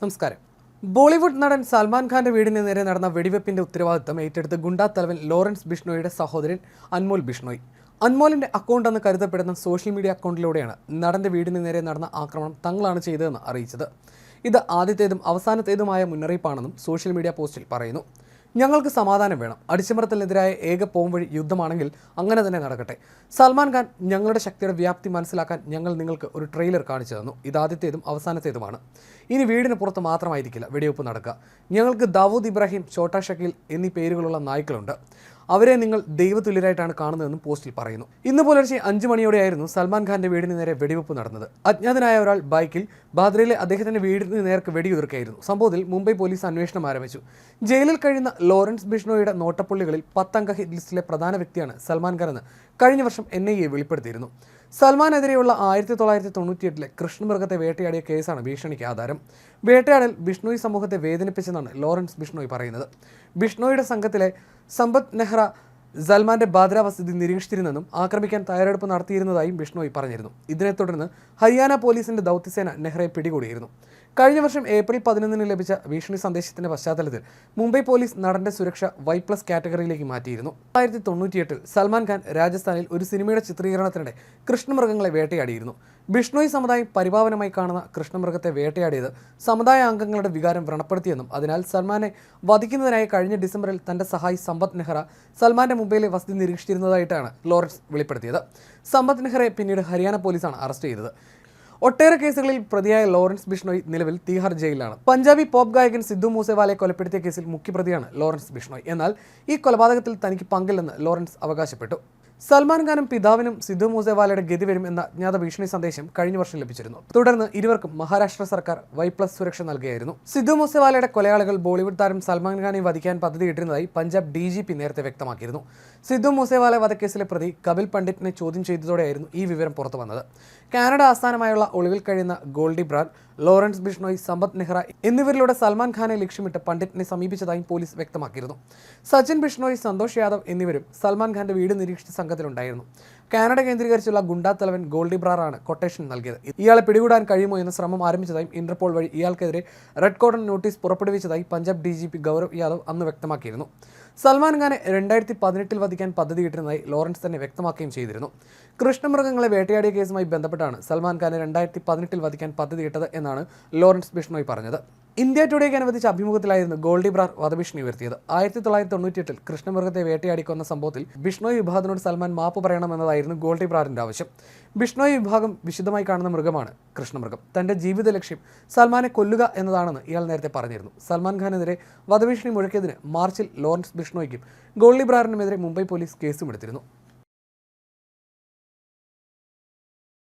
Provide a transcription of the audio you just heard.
നമസ്കാരം. ബോളിവുഡ് നടൻ സൽമാൻ ഖാന്റെ വീടിന് നേരെ നടന്ന വെടിവെപ്പിന്റെ ഉത്തരവാദിത്തം ഏറ്റെടുത്ത് ഗുണ്ടാ തലവൻ ലോറൻസ് ബിഷ്ണോയുടെ സഹോദരൻ അൻമോൽ ബിഷ്ണോയ്. അൻമോലിന്റെ അക്കൗണ്ട് എന്ന് കരുതപ്പെടുന്ന സോഷ്യൽ മീഡിയ അക്കൗണ്ടിലൂടെയാണ് നടന്റെ വീടിന് നേരെ നടന്ന ആക്രമണം തങ്ങളാണ് ചെയ്തതെന്ന് അറിയിച്ചത്. ഇത് ആദ്യത്തേതും അവസാനത്തേതുമായ മുന്നറിയിപ്പാണെന്നും സോഷ്യൽ മീഡിയ പോസ്റ്റിൽ പറയുന്നു. ഞങ്ങൾക്ക് സമാധാനം വേണം. അടിച്ചമർത്തലിനെതിരായ ഏക പോംവഴി യുദ്ധമാണെങ്കിൽ അങ്ങനെ തന്നെ നടക്കട്ടെ. സൽമാൻ ഖാൻ ഞങ്ങളുടെ ശക്തിയുടെ വ്യാപ്തി മനസ്സിലാക്കാൻ ഞങ്ങൾ നിങ്ങൾക്ക് ഒരു ട്രെയിലർ കാണിച്ചു തന്നു. ഇതാദ്യത്തേതും അവസാനത്തേതുമാണ്. ഇനി വീടിന് പുറത്ത് മാത്രമായിരിക്കില്ല വെടിവെപ്പ് നടക്കുക. ഞങ്ങൾക്ക് ദാവൂദ് ഇബ്രാഹിം ഛോട്ടാ ഷക്കീൽ എന്നീ പേരുകളുള്ള നായ്ക്കളുണ്ട്. അവരെ നിങ്ങൾ ദൈവതുല്യരായിട്ടാണ് കാണുന്നതെന്നും പോസ്റ്റിൽ പറയുന്നു. ഇന്ന് പുലർച്ചെ അഞ്ചു മണിയോടെയായിരുന്നു സൽമാൻ ഖാന്റെ വീടിന് നേരെ വെടിവെപ്പ് നടന്നത്. അജ്ഞാതനായ ഒരാൾ ബൈക്കിൽ ബാദ്രയിലെ അദ്ദേഹത്തിന്റെ വീടിന് നേർക്ക് വെടിയുതിർക്കായിരുന്നു. സംഭവത്തിൽ മുംബൈ പോലീസ് അന്വേഷണം ആരംഭിച്ചു. ജയിലിൽ കഴിയുന്ന ലോറൻസ് ബിഷ്ണോയുടെ നോട്ടപ്പുള്ളികളിൽ പത്തംഗ ഹിറ്റ് ലിസ്റ്റിലെ പ്രധാന വ്യക്തിയാണ് സൽമാൻ ഖാൻ എന്ന് കഴിഞ്ഞ വർഷം എൻ ഐ എ വെളിപ്പെടുത്തിയിരുന്നു. സൽമാനെതിരെയുള്ള ആയിരത്തി തൊള്ളായിരത്തി തൊണ്ണൂറ്റിയെട്ടിലെ കൃഷ്ണമൃഗത്തെ വേട്ടയാടിയ കേസാണ് ഭീഷണിക്ക് ആധാരം. വേട്ടയാടൽ ബിഷ്ണോയി സമൂഹത്തെ വേദനിപ്പിച്ചെന്നാണ് ലോറൻസ് ബിഷ്ണോയ് പറയുന്നത്. ബിഷ്ണോയുടെ സംഘത്തിലെ സമ്പത്ത് നെഹ്റ സൽമാന്റെ ബാദ്ര വസതി നിരീക്ഷിച്ചിരുന്നെന്നും ആക്രമിക്കാൻ തയ്യാറെടുപ്പ് നടത്തിയിരുന്നതായും ബിഷ്ണോയ് പറഞ്ഞിരുന്നു. ഇതിനെ തുടർന്ന് ഹരിയാന പോലീസിന്റെ ദൗത്യസേന നെഹ്റയെ പിടികൂടിയിരുന്നു. കഴിഞ്ഞ വർഷം ഏപ്രിൽ പതിനൊന്നിന് ലഭിച്ച ഭീഷണി സന്ദേശത്തിന്റെ പശ്ചാത്തലത്തിൽ മുംബൈ പോലീസ് നടന്റെ സുരക്ഷ വൈ പ്ലസ് കാറ്റഗറിയിലേക്ക് മാറ്റിയിരുന്നു. ആയിരത്തി തൊണ്ണൂറ്റിയെട്ടിൽ സൽമാൻ ഖാൻ രാജസ്ഥാനിൽ ഒരു സിനിമയുടെ ചിത്രീകരണത്തിനിടെ കൃഷ്ണമൃഗങ്ങളെ വേട്ടയാടിയിരുന്നു. ബിഷ്ണോയ് സമുദായം പരിപാവനമായി കാണുന്ന കൃഷ്ണമൃഗത്തെ വേട്ടയാടിയത് സമുദായ അംഗങ്ങളുടെ വികാരം വ്രണപ്പെടുത്തിയെന്നും അതിനാൽ സൽമാനെ വധിക്കുന്നതിനായി കഴിഞ്ഞ ഡിസംബറിൽ തന്റെ സഹായി സമ്പത്ത് നെഹ്റ സൽമാന്റെ മുംബൈയിലെ വസതി നിരീക്ഷിച്ചിരുന്നതായിട്ടാണ് ലോറൻസ് വെളിപ്പെടുത്തിയത്. സമ്പത്ത് നെഹ്റയെ പിന്നീട് ഹരിയാന പോലീസാണ് അറസ്റ്റ് ചെയ്തത്. ഒട്ടേറെ കേസുകളിൽ പ്രതിയായ ലോറൻസ് ബിഷ്ണോയ് നിലവിൽ തീഹാർ ജയിലിലാണ്. പഞ്ചാബി പോപ്പ് ഗായകൻ സിദ്ധു മൂസേവാലയെ കൊലപ്പെടുത്തിയ കേസിൽ മുഖ്യപ്രതിയാണ് ലോറൻസ് ബിഷ്ണോയ്. എന്നാൽ ഈ കൊലപാതകത്തിൽ തനിക്ക് പങ്കില്ലെന്ന് ലോറൻസ് അവകാശപ്പെട്ടു. സൽമാൻ ഖാനും പിതാവിനും സിദ്ധു മൂസേവാലയുടെ ഗതി വരും എന്ന അജ്ഞാത ഭീഷണി സന്ദേശം കഴിഞ്ഞ വർഷം ലഭിച്ചിരുന്നു. തുടർന്ന് ഇരുവർക്കും മഹാരാഷ്ട്ര സർക്കാർ വൈ പ്ലസ് സുരക്ഷ നൽകുകയായിരുന്നു സിദ്ധു മൂസേവാലയുടെ കൊലയാളികൾ ബോളിവുഡ് താരം സൽമാൻ ഖാനെ വധിക്കാൻ പദ്ധതിയിട്ടിരുന്നതായി പഞ്ചാബ് ഡി ജി പി നേരത്തെ വ്യക്തമാക്കിയിരുന്നു. സിദ്ധു മൂസേവാല വധക്കേസിലെ പ്രതി കപിൽ പണ്ഡിറ്റിനെ ചോദ്യം ചെയ്തതോടെയായിരുന്നു ഈ വിവരം പുറത്തു വന്നത്. കാനഡ ആസ്ഥാനമായുള്ള ഒളിവിൽ കഴിയുന്ന ഗോൾഡി ബ്രാൻ ലോറൻസ് ബിഷ്ണോയ് സമ്പത്ത് നെഹ്റ എന്നിവരിലൂടെ സൽമാൻ ഖാനെ ലക്ഷ്യമിട്ട് പണ്ഡിറ്റിനെ സമീപിച്ചതായും പോലീസ് വ്യക്തമാക്കിയിരുന്നു. സച്ചിൻ ബിഷ്ണോയ് സന്തോഷ് യാദവ് എന്നിവരും സൽമാൻ ഖാന്റെ വീട് നിരീക്ഷിച്ച സംഘത്തിലുണ്ടായിരുന്നു. കാനഡ കേന്ദ്രീകരിച്ചുള്ള ഗുണ്ടാ തലവൻ ഗോൾഡി ബ്രാറാണ് കൊട്ടേഷൻ നൽകിയത്. ഇയാളെ പിടികൂടാൻ കഴിയുമോ എന്ന ശ്രമം ആരംഭിച്ചതായും ഇന്റർപോൾ വഴി ഇയാൾക്കെതിരെ റെഡ് കോർഡൺ നോട്ടീസ് പുറപ്പെടുവിച്ചതായി പഞ്ചാബ് ഡി ഗൗരവ് യാദവ് അന്ന് വ്യക്തമാക്കിയിരുന്നു. സൽമാൻ ഖാനെ രണ്ടായിരത്തി പതിനെട്ടിൽ വധിക്കാൻ പദ്ധതിയിട്ടിരുന്നതായി ലോറൻസ് തന്നെ വ്യക്തമാക്കുകയും ചെയ്തിരുന്നു. കൃഷ്ണമൃഗങ്ങളെ വേട്ടയാടിയ കേസുമായി ബന്ധപ്പെട്ടാണ് സൽമാൻ ഖാനെ രണ്ടായിരത്തി പതിനെട്ടിൽ വധിക്കാൻ പദ്ധതിയിട്ടത് എന്നാണ് ലോറൻസ് ബിഷ്ണോയ് പറഞ്ഞത്. ഇന്ത്യ ടുഡേക്ക് അനുവദിച്ച അഭിമുഖത്തിലായിരുന്നു ഗോൾഡി ബ്രാർ വധഭീഷണി ഉയർത്തിയത്. ആയിരത്തി തൊള്ളായിരത്തി തൊണ്ണൂറ്റിയെട്ടിൽ കൃഷ്ണമൃഗത്തെ വേട്ടയാടിക്കൊന്ന സംഭവത്തിൽ ബിഷ്ണോയ് വിഭാഗത്തിനോട് സൽമാൻ മാപ്പ് പറയണമെന്നതായിരുന്നു ഗോൾഡി ബ്രാറിന്റെ ആവശ്യം. ബിഷ്ണോയ് വിഭാഗം വിശദമായി കാണുന്ന മൃഗമാണ് കൃഷ്ണമൃഗം. തന്റെ ജീവിത ലക്ഷ്യം സൽമാനെ കൊല്ലുക എന്നതാണെന്ന് ഇയാൾ നേരത്തെ പറഞ്ഞിരുന്നു. സൽമാൻ ഖാനെതിരെ വധഭീഷണി മുഴക്കിയതിന് മാർച്ചിൽ ലോറൻസ് ബിഷ്ണോയ്ക്കും ഗോൾഡി ബ്രാറിനുമെതിരെ മുംബൈ പോലീസ് കേസും എടുത്തിരുന്നു.